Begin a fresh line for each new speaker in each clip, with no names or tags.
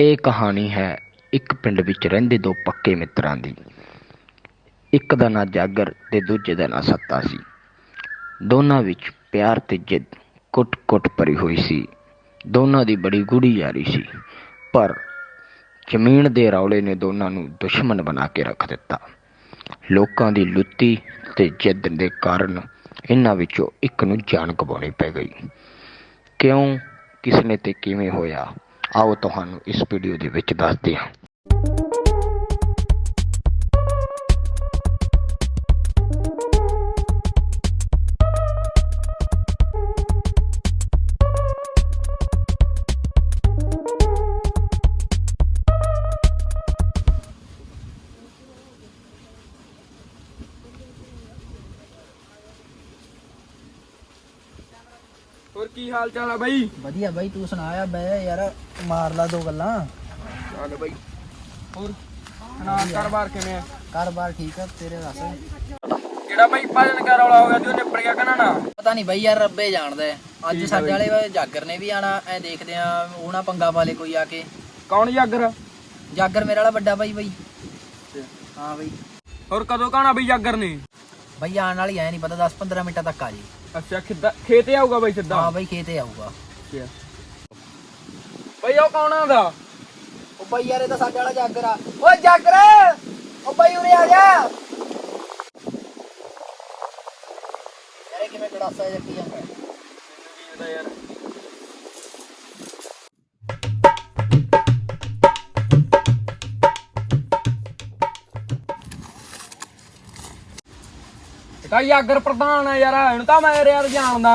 ਇਹ ਕਹਾਣੀ ਹੈ ਇੱਕ ਪਿੰਡ ਵਿੱਚ ਰਹਿੰਦੇ ਦੋ ਪੱਕੇ ਮਿੱਤਰਾਂ ਦੀ। ਇੱਕ ਦਾ ਨਾਂ ਜਾਗਰ ਤੇ ਦੂਜੇ ਦਾ ਨਾਂ ਸੱਤਾ ਸੀ। ਦੋਨਾਂ ਵਿੱਚ ਪਿਆਰ ਤੇ ਜਿੱਦ ਕੁੱਟ-ਕੁੱਟ ਭਰੀ ਹੋਈ ਸੀ। ਦੋਨਾਂ ਦੀ ਬੜੀ ਗੂੜੀ ਯਾਰੀ ਸੀ, ਪਰ ਜ਼ਮੀਨ ਦੇ ਰੌਲੇ ਨੇ ਦੋਨਾਂ ਨੂੰ ਦੁਸ਼ਮਣ ਬਣਾ ਕੇ ਰੱਖ ਦਿੱਤਾ। ਲੋਕਾਂ ਦੀ ਲੁੱਤੀ ਤੇ ਜਿੱਦ ਦੇ ਕਾਰਨ ਇਹਨਾਂ ਵਿੱਚੋਂ ਇੱਕ ਨੂੰ ਜਾਨ ਗਵਾਉਣੀ ਪੈ ਗਈ। ਕਿਉਂ? ਕਿਸ ਨੇ ਤੇ ਕਿਵੇਂ ਹੋਇਆ? ਆਓ ਤੁਹਾਨੂੰ ਇਸ ਵੀਡੀਓ ਦੇ ਵਿੱਚ ਦੱਸਦੇ ਹਾਂ।
ਹਾਲ ਚਾਲ ਆ ਬਾਈ?
ਵਧੀਆ ਬਾਈ ਤੂੰ ਸੁਣਾਇਆ ਬੈ ਯਾਰ ਮਾਰ ਲਾ ਦੋ ਗੱਲਾਂ।
ਚੱਲ ਬਾਈ। ਹੋਰ ਸੁਣਾ ਕਾਰੋਬਾਰ ਕਿਵੇਂ ਆ?
ਘਰ-ਬਾਰ ਠੀਕ ਆ ਤੇਰੇ ਦੱਸ।
ਜਿਹੜਾ ਬਾਈ ਭਜਨ ਕਰ ਵਾਲਾ ਹੋ ਗਿਆ ਤੇ ਨਿਬੜ ਗਿਆ ਕਹਣਾ ਨਾ?
ਪਤਾ ਨਹੀਂ ਬਾਈ ਯਾਰ ਰੱਬੇ ਜਾਣਦਾ ਹੈ। ਅੱਜ
ਠੀਕ ਆ
ਸਾਡੇ
ਬਾਈ।
ਵਾਲੇ ਜਾਗਰ ਨੇ ਵੀ ਆਣਾ ਐ ਦੇਖਦੇ ਆ ਉਹ ਨਾ ਪੰਗਾ ਵਾਲੇ ਕੋਈ ਆ ਕੇ।
ਕੌਣ ਜਾਗਰ?
ਜਾਗਰ ਮੇਰੇ ਵਾਲਾ ਵੱਡਾ ਬਾਈ ਬਾਈ। ਹਾਂ ਬਾਈ।
ਹੋਰ ਕਦੋਂ ਕਹਣਾ ਬਈ ਜਾਗਰ ਨੇ?
ਬਾਈ ਆਣ ਵਾਲੀ ਐ ਨਹੀਂ ਪਤਾ 10-15 ਮਿੰਟਾਂ ਤੱਕ ਆ ਜੀ।
ਅੱਛਾ ਖਿੱਦਾ ਖੇਤੇ ਆਊਗਾ ਬਾਈ ਸਿੱਧਾ?
ਹਾਂ ਬਾਈ ਖੇਤੇ ਆਊਗਾ।
ਅੱਛਾ। ਬਾਈ ਉਹ ਕੌਣ ਆਂਦਾ
ਉਹ ਬਾਈ ਯਾਰ ਇਹ ਤਾਂ ਸਾਡੇ ਵਾਲਾ ਜਾਗਰ ਆ। ਓਏ ਜਾਗਰ! ਉਹ ਬਾਈ ਉਰੇ ਆ ਜਾ। ਯਾਰ ਕਿਵੇਂ ਕੜਾਸਾ ਜੱਟੀ ਜਾਂਦਾ
ਯਾਰ। ਤਾਂ ਯਾਗਰ ਪ੍ਰਧਾਨ ਆ ਯਾਰ ਇਹਨੂੰ ਤਾਂ ਮੈਂ ਯਾਰ ਜਾਣਦਾ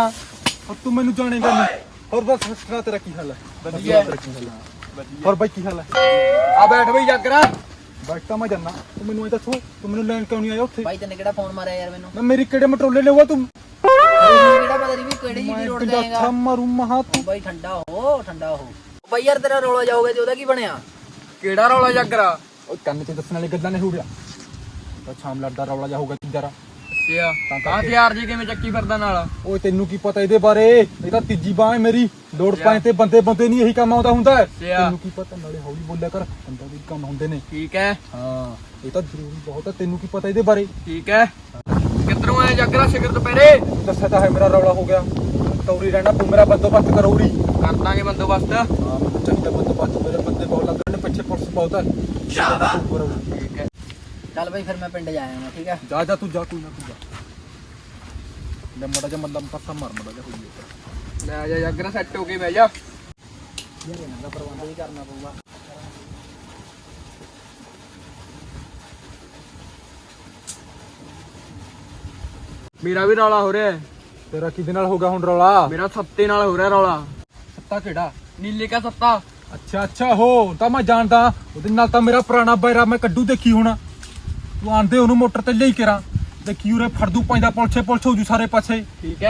ਔਰ ਤੂੰ ਮੈਨੂੰ ਜਾਣੇਗਾ ਨਹੀਂ ਹੋਰ ਬਸ ਸਸਰਾ ਤੇਰਾ ਕੀ ਹਾਲ ਹੈ
ਵਧੀਆ
ਤੇਰਾ ਕੀ ਹਾਲ ਹੈ ਹੋਰ ਬਾਈ ਕੀ ਹਾਲ ਹੈ
ਆ ਬੈਠ ਬਈ ਯਾਗਰਾ
ਬੈਠ ਤਾਂ ਮੈਂ ਜਾਣਾ ਤੂੰ ਮੈਨੂੰ ਇਹ ਦੱਸੋ ਤੂੰ ਮੈਨੂੰ ਲੈਣ ਕਿਉਂ ਨਹੀਂ ਆਇਆ ਉੱਥੇ
ਬਾਈ ਤੈਨੂੰ ਕਿਹੜਾ ਫੋਨ ਮਾਰਿਆ ਯਾਰ ਮੈਨੂੰ
ਮੈਂ ਮੇਰੀ ਕਿਹੜੇ ਮਟਰੋਲੇ ਲਊਗਾ
ਤੂੰ ਕਿਹੜਾ ਪਤਾ ਨਹੀਂ ਵੀ ਕਿਹੜੀ ਜੀ ਰੋਡ ਤੇ ਆਏਗਾ
ਮੈਂ ਮਾਰੂ ਮਹਾ
ਤੂੰ ਬਾਈ ਠੰਡਾ ਹੋ ਠੰਡਾ ਹੋ ਬਾਈ ਯਾਰ ਤੇਰਾ ਰੋਲਾ ਜਾਊਗਾ ਤੇ ਉਹਦਾ ਕੀ ਬਣਿਆ
ਕਿਹੜਾ ਰੋਲਾ
ਯਾਗਰਾ ਉਹ ਕੰਨ ਤੇ ਦੱਸਣ ਵਾਲੀ ਗੱਲਾਂ ਨੇ ਹੋੜਿਆ ਤਾਂ ਸ਼ਾਮ ਲੜਦਾ ਰੌਲਾ ਜਾ ਹੋਊਗਾ ਜਰਾ ਬੱਚੇ
ਆ। ਤਾਂ ਆ ਕਰਕੇ। ਹਥਿਆਰ ਜੀ ਕਿਵੇਂ ਚੱਕੀ ਫਿਰਦਾ ਨਾਲ?
ਓਏ ਤੈਨੂੰ ਕੀ ਪਤਾ ਇਹਦੇ ਬਾਰੇ? ਇਹ ਤਾਂ ਤੀਜੀ ਬਾਹ ਹੈ ਮੇਰੀ। ਲੋੜ ਯਾਰ। ਪਾਏ ਤੇ ਬੰਦੇ ਬੰਦੇ ਨਹੀਂ ਇਹੀ ਕੰਮ ਆਉਂਦਾ ਹੁੰਦਾ। ਹੈ।
ਯਾਰ।
ਤੈਨੂੰ ਕੀ ਪਤਾ? ਨਾਲੇ ਹੌਲੀ ਬੋਲਿਆ ਕਰ। ਬੰਦਾ ਵੀ ਕੰਮ ਹੁੰਦੇ ਨੇ।
ਠੀਕ ਹੈ।
ਹਾਂ ਇਹ ਤਾਂ ਜ਼ਰੂਰੀ ਬਹੁਤ ਹੈ। ਤੈਨੂੰ ਕੀ ਪਤਾ ਇਹਦੇ ਬਾਰੇ?
ਠੀਕ ਹੈ। ਕਿੱਧਰੋਂ ਆਇਆ ਜੱਗਰਾ ਸਿਖਰ ਦੁਪਹਿਰੇ?
ਤੂੰ ਦੱਸਿਆ ਤਾਂ ਹੈ ਮੇਰਾ ਰੌਲਾ ਹੋ ਗਿਆ। ਤੌਰੀ ਰਹਿਣਾ ਤੂੰ ਮੇਰਾ ਬੰਦੋਬਸਤ ਕਰ ਉਰੀ।
ਕਰ ਦਾਂਗੇ ਬੰਦੋਬਸਤ।
ਹਾਂ ਮੈਨੂੰ ਚਾਹੀਦਾ ਬੰਦੋਬਸਤ। ਮੇਰੇ ਬੰਦੇ ਬਹੁਤ ਲੱਗਣ ਪਿੱਛੇ ਪੁਲਿਸ ਬਹੁਤ ਹੈ। ਸ਼ਾਬਾਸ਼।
ਠੀਕ ਹੈ।
ਚੱਲ ਬਾਈ ਫਿਰ ਮੈਂ ਪਿੰਡ ਜਾ ਆਇਆ ਠੀਕ ਆ
ਜਾ ਜਾ ਤੂੰ ਜਾ ਕੋਈ ਨਾ ਤੂੰ ਜਾ ਲੈ ਮੜਾ ਜਾ ਮੱਲਮ ਪੱਸਾ ਮਾਰ ਮੜਾ ਜਾ ਹੋਈ
ਲੈ ਆ ਜਾ ਜਾਗਰਾ ਸੈੱਟ ਹੋ ਕੇ ਬਹਿ ਜਾ
ਯਾਰ ਇਹਨਾਂ ਦਾ ਪ੍ਰਬੰਧ ਵੀ ਕਰਨਾ ਪਊਗਾ
ਮੇਰਾ ਵੀ ਰੌਲਾ ਹੋ ਰਿਹਾ ਹੈ
ਤੇਰਾ ਕਿਹਦੇ ਨਾਲ ਹੋ ਗਿਆ ਹੁਣ ਰੌਲਾ
ਮੇਰਾ ਸੱਤੇ ਨਾਲ ਹੋ ਰਿਹਾ ਰੌਲਾ
ਸੱਤਾ ਕਿਹੜਾ
ਨੀਲੇ ਕਾ ਸੱਤਾ
ਅੱਛਾ ਅੱਛਾ ਹੋ ਤਾਂ ਮੈਂ ਜਾਣਦਾ ਉਹਦੇ ਨਾਲ ਤਾਂ ਮੇਰਾ ਪੁਰਾਣਾ ਬੈਰਾ ਮੈਂ ਕੱਢੂ ਦੇਖੀ ਹੁਣ ਤੂੰ ਆਂਦੇ ਉਹਨੂੰ ਮੋਟਰ ਤੇ ਲਈ ਕਰਾਂ। ਦੇਖੀ ਉਰੇ ਫੜ ਦੂ ਪੈਂਦਾ ਪੁਲਛੇ ਪੁਲਛ ਹੋ ਜੂ ਸਾਰੇ ਪਾਸੇ।
ਠੀਕ ਹੈ।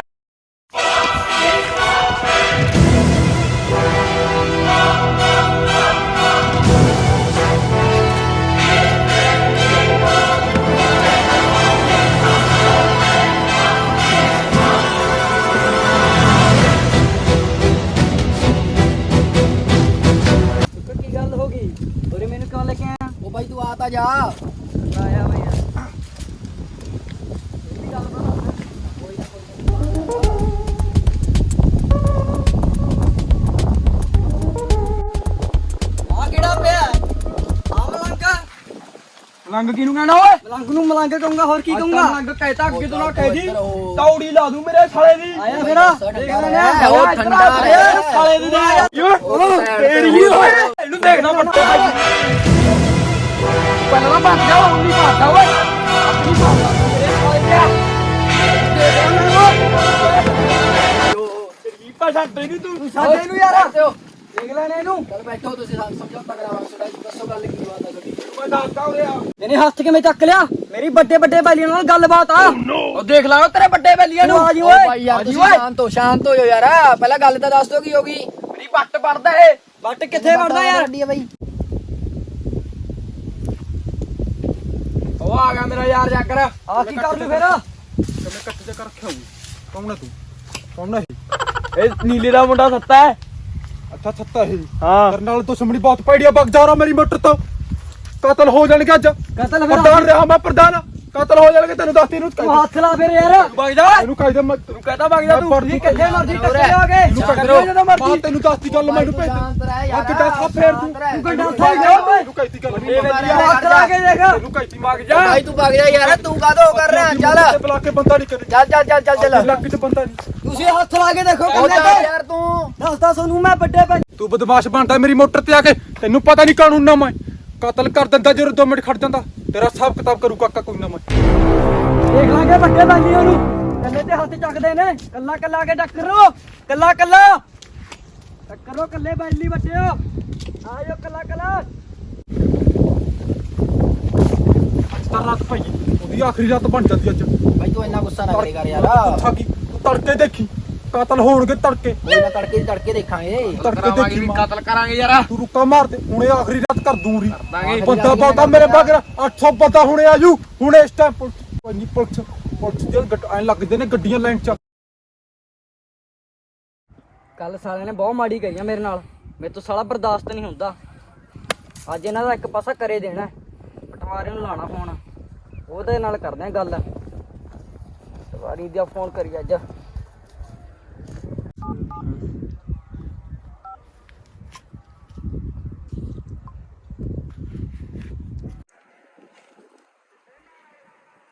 ਮਲੰਗ
ਕਿਹਨੂੰ ਕਹਿਣਾ ਓਏ?
ਮਲੰਗ ਨੂੰ ਮਲੰਗ ਕਹੂੰਗਾ ਹੋਰ ਕੀ
ਮਲੰਗ ਕਹਿਤਾ ਅੱਗੇ ਤੋਂ ਨਾ ਕਹਿ ਦੀ। ਤੌੜੀ ਲਾ ਦੂੰ ਮੇਰੇ ਸਾਲੇ ਦੀ।
ਆਇਆ ਫਿਰ। ਉਹ ਠੰਡਾ
ਸਾਲੇ ਦੀ ਤੇਰੀ ਓਏ। ਇਹਨੂੰ ਦੇਖਣਾ ਪੱਟੇ ਪਹਿਲਾਂ ਨਾ ਭੱਜ ਜਾ ਹੁਣ ਨਹੀਂ ਭੱਜਦਾ ਓਏ। ਆਪਣੀ ਭਾਸ਼ਾ ਮੇਰੇ ਸਾਲੇ ਦੇ ਦੇਖਣਾ ਤੇਰੀ ਭਾਸ਼ਾ ਤੈਨੂੰ ਤੂੰ। ਸਾਡੇ ਨੂੰ ਯਾਰ। ਦੇਖ ਲੈਣੇ ਇਹਨੂੰ।
ਚੱਲ ਬੈਠੋ ਤੁਸੀਂ ਸਮ- ਸਮਝੌਤਾ ਕਰਾਵਾਂਗੇ ਦੱਸੋ ਗੱਲ ਕੀ ਬਾਤ ਆ ਤੁਹਾਡੀ।
ਮੈਂ ਦੱਸਦਾ ਉਰੇ ਆ।
ਮੈਨੇ ਹੱਥ ਕਿਵੇਂ ਚੱਕ ਲਿਆ? ਮੇਰੀ ਵੱਡੇ ਵੱਡੇ ਬੈਲੀਆਂ ਨਾਲ ਗੱਲਬਾਤ ਆ।
ਉਹ ਦੇਖ ਲਾ ਉਹ ਤੇਰੇ ਵੱਡੇ ਬੈਲੀਆਂ ਨੂੰ।
ਆ ਜੀ
ਓ
ਓਏ
ਭਾਈ ਯਾਰ ਤੁਸੀਂ। ਸ਼ਾਂਤ ਹੋ ਸ਼ਾਂਤ ਹੋ ਜਾਓ ਯਾਰ। ਪਹਿਲਾਂ ਗੱਲ ਤਾਂ ਦੱਸ ਦਿਓ ਕੀ ਹੋ ਗਈ।
ਮੇਰੀ ਪੱਟ ਪੜਦਾ ਏ
ਬੱਟ ਕਿੱਥੇ ਵੜਦਾ ਯਾਰ?
ਵੱਡੀ ਆ ਬਾਈ।
ਉਹ ਆ ਗਿਆ ਮੇਰਾ ਯਾਰ ਜਾ ਕਰ
ਆ ਕੀ ਕਰ ਲੂ ਫੇਰ?
ਕਿਵੇਂ ਕੱਟ ਜਾ ਕਰ ਰੱਖਿਆ ਹੋਊ ਕੌਣ ਹੈ ਤੂੰ? ਕੌਣ ਹੈ ਇਹ?
ਇਹ ਨੀਲੇ ਦਾ ਮੁੰਡਾ ਸੱਤਾ ਹੈ।
ਅੱਛਾ ਛੱਤਾ ਹੀ
ਹਾਂ।
ਤੇਰੇ ਨਾਲ ਦੁਸ਼ਮਣੀ ਬਹੁਤ ਪੈੜੀ ਆ ਬਗ ਜਾ ਰਹਾ ਮੇਰੀ ਮੋਟਰ ਤੋਂ। ਕਤਲ ਹੋ ਜਾਣਗੇ ਅੱਜ।
ਕਤਲ ਫਿਰ
ਪ੍ਰਧਾਨ ਰਿਹਾ ਮੈਂ ਪ੍ਰਧਾਨ। ਕਤਲ ਹੋ ਜਾਣਗੇ ਤੈਨੂੰ ਦੱਸਤੀ ਨੂੰ
ਤੂੰ ਹੱਥ ਲਾ ਫਿਰ ਯਾਰ।
ਵਗ ਜਾ ਇਹਨੂੰ ਕਹਿ ਦੇ ਮੈਂ ਤੈਨੂੰ
ਕਹਤਾ ਵਗ ਜਾ ਤੂੰ
ਪਰਦੀ
ਕਿੱਥੇ ਮਰਜ਼ੀ ਟੱਕਰ
ਇਹਨੂੰ ਕਹਿ ਦੇ
ਜਦੋਂ
ਮਾਂ
ਮਰਜ਼ੀ
ਤੈਨੂੰ ਦੱਸਤੀ ਗੱਲ ਮੈਨੂੰ ਭੇਜ ਆ ਕਿੱਡਾ ਥਾ ਫੇਰ ਤੂੰ?
ਤੂੰ ਕਿੱਡਾ ਥਾ ਗਿਆ ਓਏ
ਤੂੰ? ਕਹਿਤੀ ਗੱਲ
ਹੱਥ ਲਾ ਕੇ ਦੇਖ।
ਤੈਨੂੰ ਕਹਿਤੀ ਵਗ ਜਾ।
ਭਾਈ ਤੂੰ ਭੱਗ ਜਾ ਯਾਰ ਤੂੰ ਕਾਹਦੋਂ ਕਰ ਰਿਹਾ? ਚੱਲ।
ਬੁਲਾ ਕੇ ਬੰਦਾ ਨਹੀਂ ਕਰੇ
ਚੱਲ ਚੱਲ ਚੱਲ ਚੱਲ ਚੱਲ।
ਲੱਕ ਚ ਬੰਦਾ ਨਹੀਂ
ਤੁਸੀਂ ਹੱਥ ਲਾ ਕੇ ਦੇਖੋ ਕਿੰਨੇ
ਜਾ
ਤੇ
ਯਾਰ ਤੂੰ।
ਦੱਸਦਾ ਤੁਹਾਨੂੰ ਮੈਂ ਵੱਡੇ ਪੈ
ਤੂੰ ਬਦਮਾਸ਼ ਬਣਦਾ ਮੇਰੀ ਮੋਟਰ ਤੇ ਆ ਕੇ। ਤੈਨੂੰ ਪਤਾ ਨਹੀਂ ਕਾਨੂੰਨ ਨਾ ਮੈਂ। ਕਤਲ ਕਰ ਦਿੰਦਾ ਜਦੋਂ 2 ਮਿੰਟ ਖੜ ਜਾਂਦਾ। ਤੇਰਾ ਹਿਸਾਬ ਕਿਤਾਬ ਕਰੂ ਕਾਕਾ ਕੋਈ ਨਾ ਮੈਂ।
ਦੇਖ ਲਾਂਗੇ ਵੱਡੇ ਬਾਲੀਆਂ ਨੂੰ ਕੱਲੇ ਤੇ ਹੱਥ ਚੱਕਦੇ ਨੇ। ਕੱਲਾ ਕੱਲਾ ਕੇ ਟੱਕਰੋ। ਕੱਲਾ ਕੱਲਾ। ਟੱਕਰੋ ਕੱਲੇ ਬਾਲੀ ਬੱਚਿਓ। ਆਜੋ ਕੱਲਾ ਕੱਲਾ।
ਅੱਜ ਤਾਂ ਰਾਤ ਪਈ ਉਹਦੀ ਆਖਰੀ ਰਾਤ ਬਣ ਜਾਂਦੀ ਅੱਜ।
ਭਾਈ ਤੂੰ ਇੰਨਾ ਗੁੱਸਾ ਨਾ ਕਰੇ ਕਰ ਯਾਰ।
ਕੀ ਤੂੰ ਤੜਕੇ ਦੇਖੀ। ਕਤਲ ਹੋਣਗੇ ਤੜਕੇ।
ਕੋਈ ਨਾ ਤੜਕੇ ਦੀ ਤੜਕੇ ਦੇਖਾਂਗੇ।
ਤੜਕੇ ਦੇਖੀ ਮਾਂ।
ਕਤਲ ਕਰਾਂਗੇ ਯਾਰ।
ਤੂੰ ਰੁੱਕਾ ਮਾਰ ਦੇ ਹੁਣੇ ਆਖਰੀ ਰਾਤ ਕਰ ਦੂੰਗੀ।
ਦਾਂਗੇ।
ਬੰਦਾ ਬਹੁਤਾ ਮੇਰੇ ਬਾਗਰ 800 ਬੰਦਾ ਹੁਣੇ ਆਜੂ ਹੁਣੇ ਇਸ ਟਾਈਮ ਪੁਲਿਸ ਕੋਈ ਨਹੀਂ ਪੁਲਿਸ ਪੁਲਿਸ ਦੇ ਗੱਡ ਐ ਲੱਗਦੇ ਨੇ ਗੱਡੀਆਂ ਲਾਈਨ ਚ।
ਕੱਲ ਸਾਲਿਆਂ ਨੇ ਬਹੁਤ ਮਾੜੀ ਕਰੀ ਆ ਮੇਰੇ ਨਾਲ। ਮੇਰੇ ਤੋਂ ਸਾਲਾ ਬਰਦਾਸ਼ਤ ਨਹੀਂ ਹੁੰਦਾ। ਅੱਜ ਇਹਨਾਂ ਦਾ ਇੱਕ ਪਾਸਾ ਕਰੇ ਦੇਣਾ। ਪਟਵਾਰੀ ਨੂੰ ਲਾਣਾ ਫੋਨ। ਉਹਦੇ ਨਾਲ ਕਰਦੇ ਆ ਗੱਲ। ਪਟਵਾਰੀ ਦਾ ਫੋਨ ਕਰੀ ਅੱਜ।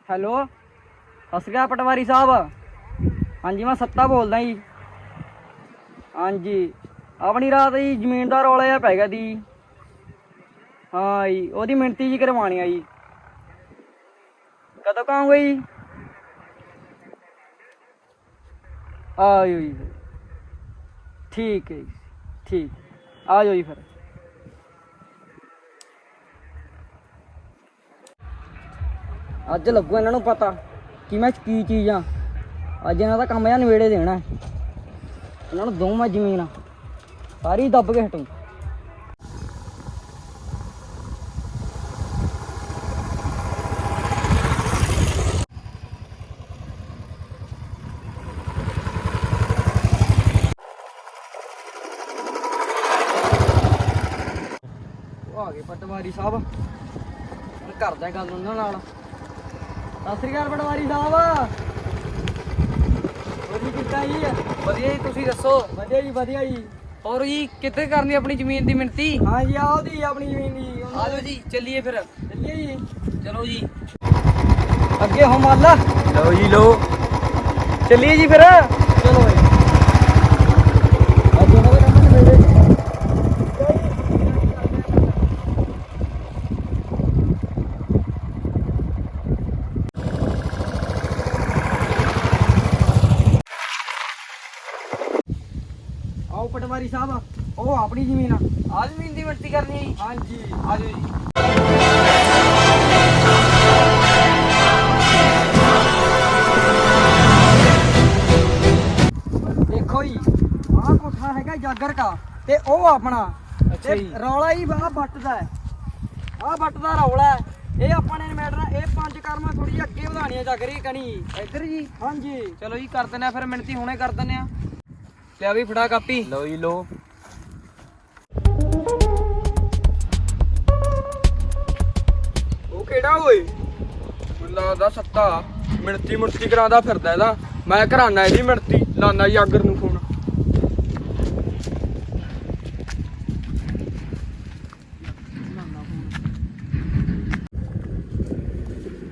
ਹੈਲੋ, ਸਤਿ ਸ਼੍ਰੀ ਅਕਾਲ ਪਟਵਾਰੀ ਸਾਹਿਬ। ਹਾਂਜੀ, ਮੈਂ ਸੱਤਾ ਬੋਲਦਾ ਜੀ। ਹਾਂਜੀ, ਆਪਣੀ ਰਾਤ ਜੀ ਜ਼ਮੀਨ ਦਾ ਰੌਲਾ ਜਿਹਾ ਪੈ ਗਿਆ ਦੀ। ਹਾਂ ਜੀ, ਉਹਦੀ ਮਿਣਤੀ ਜੀ ਕਰਵਾਉਣੀ ਆ ਜੀ। ਕਦੋਂ ਕਹਾਂਗੇ ਜੀ? ਆਇਓ ਜੀ ਠੀਕ ਹੈ ਜੀ, ਠੀਕ। ਆ ਜਾਓ ਜੀ ਫਿਰ। ਅੱਜ ਲੱਗੂ ਇਹਨਾਂ ਨੂੰ ਪਤਾ ਕਿ ਮੈਂ ਕੀ ਚੀਜ਼ ਆ। ਅੱਜ ਇਹਨਾਂ ਦਾ ਕੰਮ ਜਾਂ ਨਵੇੜੇ ਦੇਣਾ। ਇਹਨਾਂ ਨੂੰ ਦੋ ਮੈਂ ਜ਼ਮੀਨ। ਸਾਰੀ ਦੱਬ ਕੇ ਹਟੂ। ਆ ਗਏ ਪਟਵਾਰੀ ਸਾਹਿਬ। ਕਰਦਾ ਗੱਲ ਉਹਨਾਂ ਨਾਲ। ਸਤਿ ਸ੍ਰੀ ਅਕਾਲ ਪਟਵਾਰੀ ਸਾਹਿਬ। ਹੋਰ ਜੀ ਕਿੱਦਾਂ ਜੀ?
ਵਧੀਆ ਜੀ ਤੁਸੀਂ ਦੱਸੋ?
ਵਧੀਆ ਜੀ ਵਧੀਆ ਜੀ।
ਹੋਰ ਜੀ ਕਿੱਥੇ ਕਰਨੀ ਆਪਣੀ ਜ਼ਮੀਨ ਦੀ ਮਿਣਤੀ
ਹਾਂ ਜੀ ਆਓ ਦੀ ਆਪਣੀ ਜ਼ਮੀਨ ਦੀ।
ਆ ਜਾਓ ਜੀ ਚੱਲੀਏ ਫਿਰ।
ਚੱਲੀਏ ਜੀ।
ਚਲੋ ਜੀ।
ਅੱਗੇ ਹੋ ਮਾਲਾ।
ਲਓ ਜੀ ਲਓ। ਚੱਲੀਏ ਜੀ ਫਿਰ
ਚਲੋ ਓਏ ਅੱਜ ਉਹਨਾਂ ਦਾ ਕੰਮ ਨਵੇੜੇ ਆਓ ਪਟਵਾਰੀ ਸਾਹਿਬ ਉਹ ਆਪਣੀ ਜ਼ਮੀਨ ਆ।
ਆ ਜ਼ਮੀਨ ਦੀ ਮਿਣਤੀ ਕਰਨੀ ਹੈ ਜੀ।
ਹਾਂਜੀ।
ਆ ਜਾਓ ਜੀ।
ਦੇਖੋ ਜੀ ਆਹ ਕੋਠਾ ਹੈਗਾ ਜਾਗਰ ਕਾ ਤੇ ਉਹ ਆਪਣਾ
ਅੱਛਾ
ਤੇ
ਜੀ।
ਰੌਲਾ ਹੀ ਬਾ ਬੱਟ ਦਾ ਹੈ। ਆਹ ਬੱਟ ਦਾ ਰੌਲਾ ਹੈ। ਇਹ ਆਪਾਂ ਨੇ ਮੈਟਰ ਇਹ ਪੰਜ ਕਰਮਾਂ ਥੋੜੀ ਜਿਹੀ ਅੱਗੇ ਵਧਾਣੀਆਂ ਜਾਗਰੀ ਕਣੀ।
ਇੱਧਰ ਜੀ।
ਹਾਂਜੀ।
ਚਲੋ ਜੀ ਕਰ ਦਿੰਦੇ ਆ ਫਿਰ ਮਿਣਤੀ ਹੁਣੇ ਕਰ ਦਿੰਦੇ ਆ ਲਿਆ ਵੀ ਫੜਾ ਕਾਪੀ
ਲਓ ਜੀ ਲੋ
ਕਿਹੜਾ ਓਏ? ਮੈਨੂੰ ਦਾ ਸੱਤਾ। ਮਿਣਤੀ ਮਿਣਤੀ ਕਰਾਉਂਦਾ ਫਿਰਦਾ ਇਹਦਾ। ਮੈਂ ਕਰਾਨਾ ਇਹਦੀ ਮਿਣਤੀ ਲਾਨਾ ਜਾਗਰ ਨੂੰ ਫੋਨ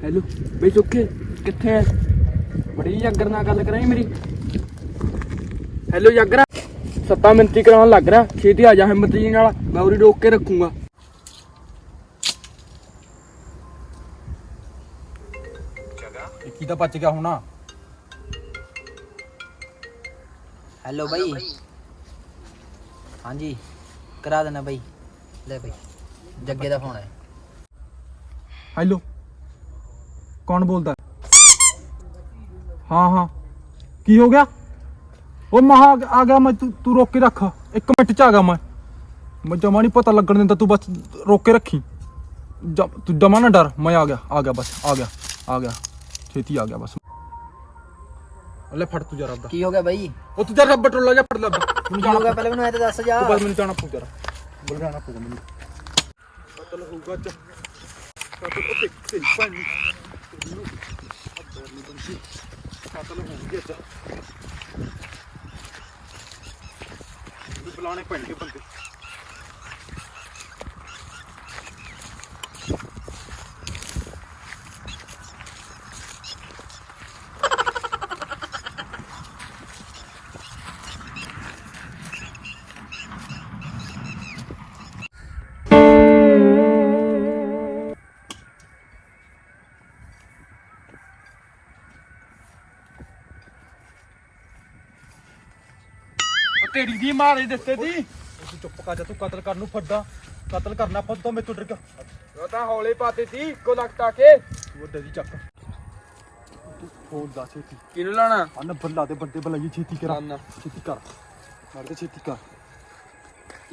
ਹੈਲੋ ਬਈ ਸੁੱਖੇ ਕਿੱਥੇ ਐ? ਬੜੀ ਜਾਗਰ ਨਾਲ ਗੱਲ ਕਰਾਈ ਮੇਰੀ। ਹੈਲੋ ਜਾਗਰਾ। ਸੱਤਾ ਮਿਣਤੀ ਕਰਾਉਣ ਲੱਗ ਰਿਹਾ। ਛੇਤੀ ਆ ਜਾ ਹਿੰਮਤ ਜੀ ਨਾਲ ਮੈਂ ਉਰੀ ਰੋਕ ਕੇ ਰੱਖੂੰਗਾ।
ਇੱਕੀ ਤਾਂ ਬਚ ਗਿਆ ਹੋਣਾ।
ਹੈਲੋ ਬਾਈ। ਹਾਂਜੀ ਕਰਾ ਦੇਣਾ ਬਾਈ। ਲੈ ਬਾਈ ਜੱਗੇ ਦਾ ਫੋਨ ਹੈ।
ਹੈਲੋ ਕੌਣ ਬੋਲਦਾ? ਹਾਂ ਹਾਂ। ਕੀ ਹੋ ਗਿਆ? ਉਹ ਮਹਾ ਆ ਗਿਆ ਮੈਂ ਤੂੰ ਤੂੰ ਰੋਕ ਕੇ ਰੱਖ। ਇੱਕ ਮਿੰਟ ਚ ਆ ਗਿਆ ਮੈਂ। ਮੈਂ ਜਮਾ ਨਹੀਂ ਪਤਾ ਲੱਗਣ ਦਿੰਦਾ ਤੂੰ ਬਸ ਰੋਕ ਕੇ ਰੱਖੀ। ਜ- ਤੂੰ ਜਮਾ ਨਾ ਡਰ। ਮੈਂ ਆ ਗਿਆ ਆ ਗਿਆ ਬਸ ਆ ਗਿਆ ਆ ਗਿਆ। ਛੇਤੀ ਆ ਗਿਆ ਬਸ ਲੈ ਫੜ ਤੂੰ ਜਰਾ ਆਪਦਾ
ਕੀ ਹੋ ਗਿਆ ਬਾਈ
ਉਹ ਤੂੰ ਜਰਾ ਰੱਬਰ ਟੋਲਾ ਜਾ ਫੜ ਲੱਭ ਮੈਨੂੰ
ਕੀ ਹੋ
ਜਾਣਾ
ਗਿਆ ਪਹਿਲੇ ਮੈਨੂੰ ਇਹ ਤਾਂ ਦੱਸ ਜਾ
ਤੂੰ ਬਸ ਮੈਨੂੰ ਜਾਣਾ ਪਊ ਜਰਾ ਬੋਲ ਜਾਣਾ ਪਊਗਾ ਮੈਨੂੰ ਕਤਲ ਹੋਊਗਾ ਅੱਜ ਕਤਲ ਉਹ ਤੇ ਤੇਰੀ ਭੈਣ ਨੂੰ ਕਤਲ ਹੋਊਗਾ ਅੱਜ ਤੂੰ ਬੁਲਾਣੇ ਪੈਣਗੇ ਬੰਦੇ
ਤੇਰੀ ਦੀ ਮਾਰੇ ਦਿੱਤੇ ਦੀ।
ਤੂੰ ਚੁੱਪ ਕਰ ਜਾ ਤੂੰ ਕਤਲ ਕਰਨ ਨੂੰ ਫੱਡਾ ਕਤਲ ਕਰਨਾ ਪੱਦ ਤੋਂ ਮੇਰੇ ਤੋਂ ਡਰ ਗਿਆ
ਉਹ ਤਾਂ ਹੌਲੇ ਪਾਤੇ ਸੀ ਇੱਕੋ ਲਗਤਾ ਕੇ।
ਤੂੰ ਵੱਡੇ ਦੀ ਚੱਕ। ਤੂੰ ਫੋਨ ਦਾ ਛੇਤੀ।
ਕਿਹਨੂੰ ਲਾਣਾ
ਆ ਨੰਬਰ ਲਾ ਦੇ ਬੰਦੇ ਬੁਲਾਈਏ ਛੇਤੀ ਕਰਾ।
ਲਾਨਾ।
ਛੇਤੀ ਕਰ। ਮਾਰ ਦੇ ਛੇਤੀ ਕਰ।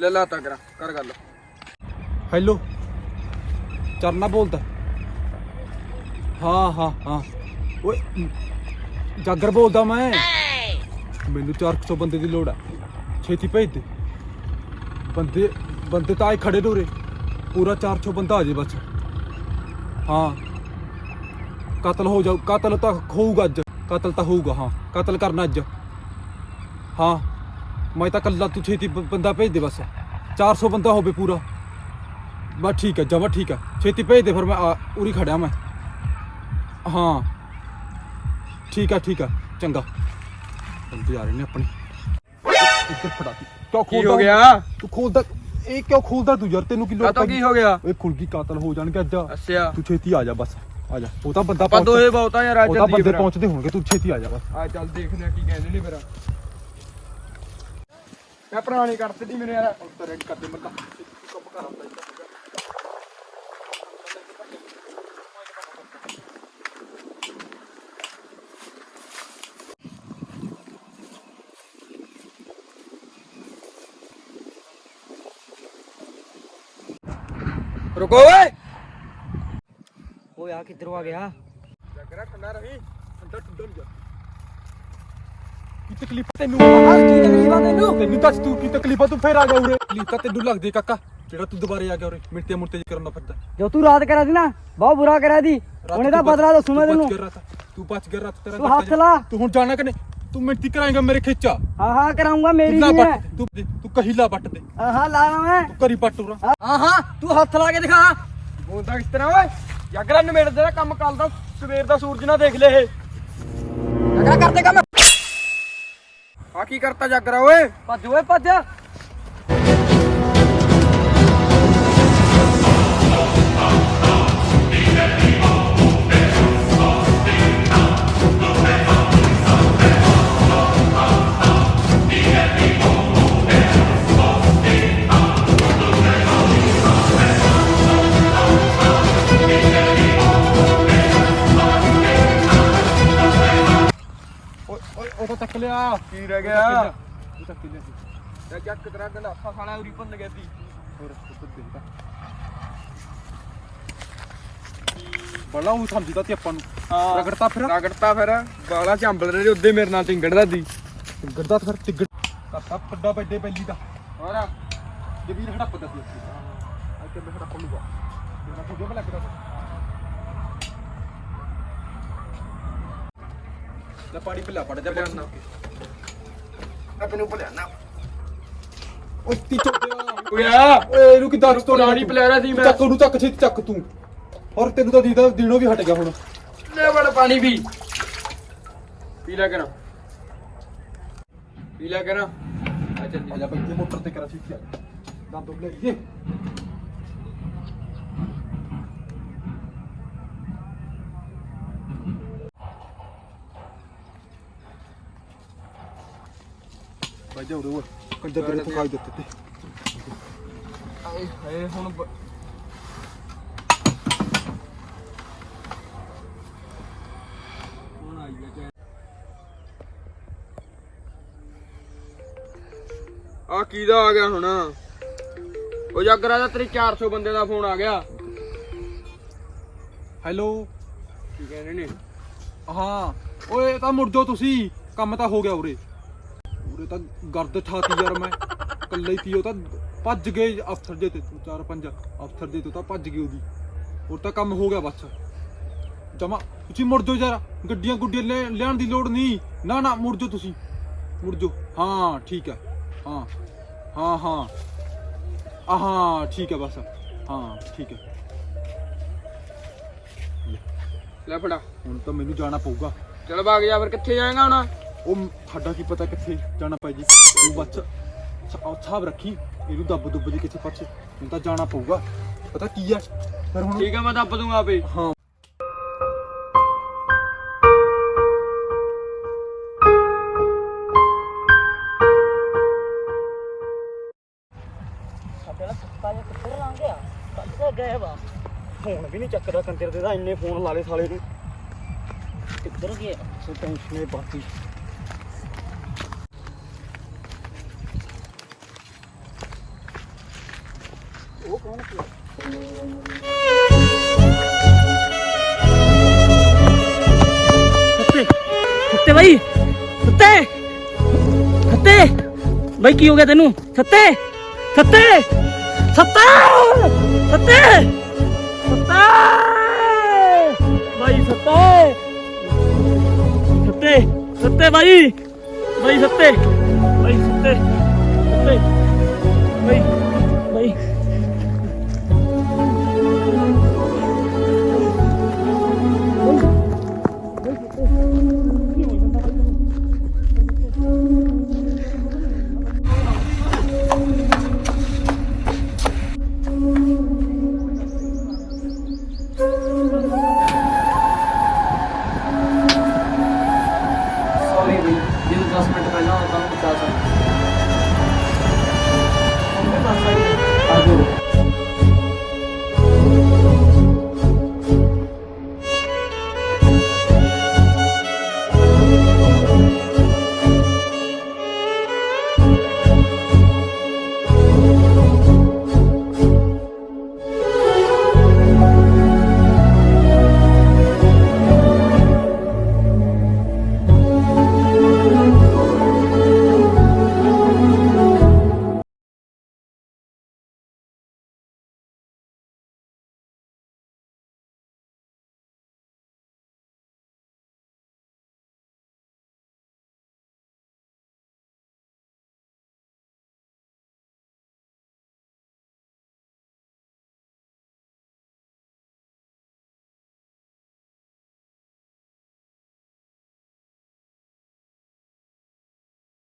ਲੈ ਲਾ ਤਾ ਕਰਾਂ ਕਰ ਗੱਲ।
ਹੈਲੋ। ਚਰਨਾ ਬੋਲਦਾ। ਹਾਂ ਹਾਂ ਹਾਂ। ਓਏ ਜਾਗਰ ਬੋਲਦਾ ਮੈਂ। ਮੈਨੂੰ 400 ਬੰਦੇ ਦੀ ਲੋੜ ਆ। ਛੇਤੀ ਭੇਜ ਦੇ। ਬੰਦੇ ਬੰਦੇ ਤਾਂ ਆਏ ਖੜੇ ਡੋਰੇ ਪੂਰਾ 400 ਬੰਦਾ ਆ ਜੇ ਬਸ। ਹਾਂ। ਕਤਲ ਹੋ ਜਾਊ, ਕਤਲ ਤਾਂ ਹੋਊਗਾ ਅੱਜ। ਕਤਲ ਤਾਂ ਹੋਊਗਾ, ਹਾਂ। ਕਤਲ ਕਰਨਾ ਅੱਜ। ਹਾਂ। ਮੈਂ ਤਾਂ ਕੱਲਾ ਤੂੰ ਛੇਤੀ ਬ- ਬੰਦਾ ਭੇਜ ਦੇ ਬਸ। 400 ਬੰਦਾ ਹੋਵੇ ਪੂਰਾ। ਬਸ ਠੀਕ ਹੈ ਜਮਾ ਠੀਕ ਹੈ। ਛੇਤੀ ਭੇਜ ਦੇ, ਫਿਰ ਮੈਂ ਆ- ਉਰੀ ਖੜਿਆ ਮੈਂ। ਹਾਂ। ਠੀਕ ਆ ਠੀਕ ਆ ਚੰਗਾ। ਬੰਦੇ ਆ ਰਹੇ ਨੇ ਆਪਣੇ। ਇੱਧਰ ਫੜਾ ਤੀ ਕਿਉਂ
ਕੀ ਹੋ ਗਿਆ?
ਤੂੰ ਖੋਲਦਾ। ਇਹ ਕਿਉਂ ਖੋਲਦਾ ਤੂੰ ਯਾਰ? ਤੈਨੂੰ ਕੀ ਲੋੜ
ਕਾਤੋਂ ਕੀ ਹੋ ਗਿਆ?
ਓਏ ਖੁਲਗੀ ਕਾਤਲ ਹੋ ਜਾਣਗੇ ਅੱਜ।
ਅੱਛਾ।
ਤੂੰ ਛੇਤੀ ਆ ਜਾ ਬਸ। ਆ ਜਾ। ਉਹ ਤਾਂ ਬੰਦਾ ਪਹੁੰਚ-
ਦੋਏ ਬਹੁਤਾ ਯਾਰ ਅੱਜ
ਉਹ ਤਾਂ ਬੰਦੇ ਪਹੁੰਚਦੇ ਹੋਣਗੇ ਤੂੰ ਛੇਤੀ ਆ ਜਾ ਬਸ।
ਆ ਚੱਲ ਦੇਖਦੇ ਆ ਕੀ ਕਹਿੰਦੇ ਨੇ ਫਿਰ। ਮੈਂ ਪੁਰਾਣੀ ਕੱਟ ਦਿੱਤੀ ਮੇਰੇ ਯਾਰ।
ਉੱਤਰ ਕਰ ਦੇ ਮੱਲਾ ਕੰਮ ਕਰ
ਰੁਕੋ ਓਏ।
ਓਏ ਆ ਕਿੱਧਰੋਂ ਆ ਗਿਆ?
ਜਗਰਾ ਠੰਡਾ ਰਹੀ।
ਅੰਦਰ ਟੁੱਟਣ ਜਾ। ਕੀ ਤਕਲੀਫ ਆ ਤੈਨੂੰ?
ਆਹ ਕੀ ਤਕਲੀਫ ਆ ਤੈਨੂੰ?
ਤੈਨੂੰ ਦੱਸ ਤੂੰ ਕੀ ਤਕਲੀਫ ਆ? ਤੂੰ ਫੇਰ ਆ ਗਿਆ ਉਰੇ। ਤਕਲੀਫ ਤਾਂ ਤੈਨੂੰ ਲੱਗਦੀ ਕਾਕਾ। ਜਿਹੜਾ ਤੂੰ ਦੁਬਾਰੇ ਆ ਗਿਆ ਉਰੇ ਮਿੰਟੇ ਮੁੰਟੇ ਚ ਕਰਨ ਦਾ ਫਿਰਦਾ।
ਜੋ ਤੂੰ ਰਾਤ ਕਰਿਆ ਸੀ ਨਾ ਬਹੁਤ ਬੁਰਾ ਕਰਿਆ ਦੀ ਬਦਲਾ ਦੱਸੂ ਮੈਂ
ਤੂੰ
ਤੈਨੂੰ।
ਤੂੰ ਬਚ ਗਿਆ ਰਾਤ ਤੇਰਾ
ਤੂੰ
ਧੱਕਾ
ਹੱਥ
ਜਾ-
ਲਾ।
ਤੂੰ ਹੁਣ ਜਾਣਾ ਕਿ ਨਹੀਂ? ਤੂੰ ਮਿੰਟੀ ਕਰਾਏਗਾ ਮੇਰੇ ਖੇਚਾ।
ਹਾਂ ਹਾਂ ਕਰਾਉਂਗਾ ਮੇਰੀ
ਲਾ
ਨਹੀਂ ਹੈ
ਤੂੰ ਤੂੰ ਕਹੀਲਾ ਬੱਟ ਦੇ।
ਹਾਂ ਹਾਂ ਲਾਣਾ ਮੈਂ।
ਤੂੰ ਕਰੀ ਪੱਟ ਉਰਾ।
ਹਾਂ ਹਾਂ ਤੂੰ ਹੱਥ ਲਾ ਕੇ ਦਿਖਾ।
ਬੋਲਦਾ ਕਿਸ ਤਰ੍ਹਾਂ ਓਏ? ਜਗਰਾ ਨਵੇੜ ਦੇ ਕੰਮ ਕਰਦਾ ਸਵੇਰ ਦਾ ਸੂਰਜ ਨਾ ਦੇਖ ਲੈ ਇਹ।
ਜਗਰਾ ਕਰਦੇ ਕੰਮ।
ਆ ਕੀ ਕਰਤਾ ਜਗਰਾ ਓਏ?
ਭੱਜ ਓਏ ਭੱਜ।
ਉਹ ਤਾਂ ਚੱਕ ਲਿਆ
ਕੀ ਰਹਿ ਗਿਆ
ਉਹ ਚੱਕ ਲਿਆ
ਤੇ ਜੱਕ ਤੇਰਾ ਗੰਡਾਸਾ ਸਾਲਾ ਉਰੀ ਭੰਨ ਗਿਆ ਸੀ
ਹੋਰ ਉੱਧਰ ਦੇਖਦਾ ਬੜਾ ਉਹ ਸਮਝਦਾ ਤੇ ਆਪਾਂ ਨੂੰ
ਹਾਂ
ਰਗੜਤਾ ਫਿਰ
ਰਗੜਤਾ ਫਿਰ ਬਾਲਾ ਚੰਬਲ ਰਹੇ ਉੱਦੇ ਮੇਰੇ ਨਾਲ ਟਿੰਗੜਦਾ ਦੀ
ਗੜਦਾ ਫਿਰ ਟਿੱਗੜ ਕਰਤਾ ਫੱਡਾ ਵੱਡੇ ਪਹਿਲੀ ਦਾ
ਹੋਰ
ਜਬੀਰ ਹੜੱਪ ਦਾ ਸੀ ਅੱਜ ਤੇ ਮੈਂ ਹੜੱਪ ਲੂਗਾ ਜਿਹੜਾ ਫੋਟੋ ਬਣਾ ਕੇ ਲੈ ਪਾਣੀ ਪਿਲਾ ਪੜ ਜਾ
ਲਿਆਉਣਾ।
ਮੈਨੂੰ ਭਲਿਆਣਾ ਓਏ ਤੀ ਚੋਦਿਆ
ਹੋਇਆ
ਓਏ ਇਹਨੂੰ ਕਿਦਾਂ ਤੋੜ
ਪੁਰਾਣੀ ਪਲੇਅਰ ਸੀ ਮੈਂ।
ਚੱਕ ਉਹਨੂੰ ਚੱਕ ਛੇਤੀ ਚੱਕ ਤੂੰ। ਔਰ ਤੈਨੂੰ ਤਾਂ ਦੀਦਾ ਦਿਨੋਂ ਵੀ ਹਟ ਗਿਆ ਹੁਣ।
ਲੈ ਬੜ ਪਾਣੀ ਵੀ। ਪੀ ਲੈ ਕਰਾਂ। ਪੀ ਲੈ ਕਰਾਂ। ਆ
ਜਾ। ਬਈ ਇਹ ਮੋਟਰ ਤੇ ਕਰਾ ਆ ਦੰਦ ਲੈ ਲਈਏ।
ਹੁਣ ਬ- ਹੁਣ ਆਈ ਗਿਆ ਆ ਕਿਹਦਾ ਆ ਗਿਆ ਹੁਣ? ਉਹ ਜੱਗਰਾ ਦਾ ਤੇਰੇ 400 ਬੰਦੇ ਦਾ ਫੋਨ ਆ ਗਿਆ।
ਹੈਲੋ?
ਕੀ ਕਹਿੰਦੇ ਨੇ?
ਹਾਂ ਓਏ ਇਹ ਤਾਂ ਮੁੜ ਜਾਓ ਤੁਸੀਂ। ਕੰਮ ਤਾਂ ਹੋ ਗਿਆ ਉਰੇ। ਉਰੇ ਤਾਂ ਗਰਦ ਠਾਤੀ ਯਾਰ ਮੈਂ। ਇਕੱਲੇ ਹੀ ਤੀ ਉਹ ਤਾਂ ਭੱਜ ਗਏ ਅਫਸਰ ਜੇ ਤੇ ਤੋਂ ਚਾਰ ਪੰਜ ਅਫਸਰ ਜੇ ਤੋਂ ਤਾਂ ਭੱਜ ਗਏ ਉਹਦੀ। ਹੋਰ ਤਾਂ ਕੰਮ ਹੋ ਗਿਆ ਬਸ। ਜਮਾ ਤੁਸੀਂ ਮੁੜ ਜਾਓ ਯਾਰ ਗੱਡੀਆਂ ਗੁੱਡੀਆਂ ਲੈ- ਲਿਆਉਣ ਦੀ ਲੋੜ ਨਹੀਂ। ਨਾ ਨਾ ਮੁੜ ਜਾਓ ਤੁਸੀਂ। ਮੁੜ ਜਾਓ। ਹਾਂ ਠੀਕ ਹੈ। ਹਾਂ ਹਾਂ ਹਾਂ। ਆ ਹਾਂ ਠੀਕ ਹੈ ਬਸ। ਹਾਂ ਠੀਕ ਹੈ।
ਲੈ ਫੜਾ।
ਹੁਣ ਤਾਂ ਮੈਨੂੰ ਜਾਣਾ ਪਊਗਾ।
ਚਲ ਭਾਗ ਜਾ ਫਿਰ ਕਿੱਥੇ ਜਾਏਗਾ ਹੁਣ?
ਉਹ ਸਾਡਾ ਕੀ ਪਤਾ ਕਿੱਥੇ ਜਾਣਾ ਪੈ ਜੀ। ਤੂੰ ਬੱਚ ਸਾਹਬ ਰੱਖੀ ਇਹਨੂੰ ਦੱਬ ਦੁੱਬ ਦੀ ਕਿਸੇ ਪਾਸੇ। ਹੁਣ ਤਾਂ ਜਾਣਾ ਪਊਗਾ। ਪਤਾ ਕੀ ਹੈ ਫਿਰ ਹੁਣ
ਠੀਕ ਹੈ ਮੈਂ ਦੱਬ ਦੂੰਗਾ ਆਪੇ।
ਹਾਂ।
ਫੋਨ ਵੀ ਨਹੀਂ ਚੱਕਦਾ ਕੰਤਰ ਦੇ ਦਾ ਇੰਨੇ ਫੋਨ ਲਾ ਲਏ ਸਾਲੇ ਨੂੰ ਕਿੱਧਰ ਗਿਆ? ਸੋ ਟੈਨਸ਼ਨ ਹੀ ਪਾਤੀ ਉਹ ਕੌਣ ਸੀ ਸੱਤੇ। ਸੱਤੇ ਬਾਈ। ਸੱਤੇ। ਸੱਤੇ। ਬਾਈ, ਕੀ ਹੋ ਗਿਆ ਤੈਨੂੰ? ਸੱਤੇ। ਸੱਤੇ। ਸੱਤੇ। ਸੱਤੇ। ਸੱਤੇ। ਬਾਈ, ਸੱਤੇ। ਸੱਤੇ। ਸੱਤੇ ਬਾਈ। ਬਾਈ, ਸੱਤੇ। ਬਾਈ, ਸੱਤੇ। ਸੱਤੇ। ਬਾਈ।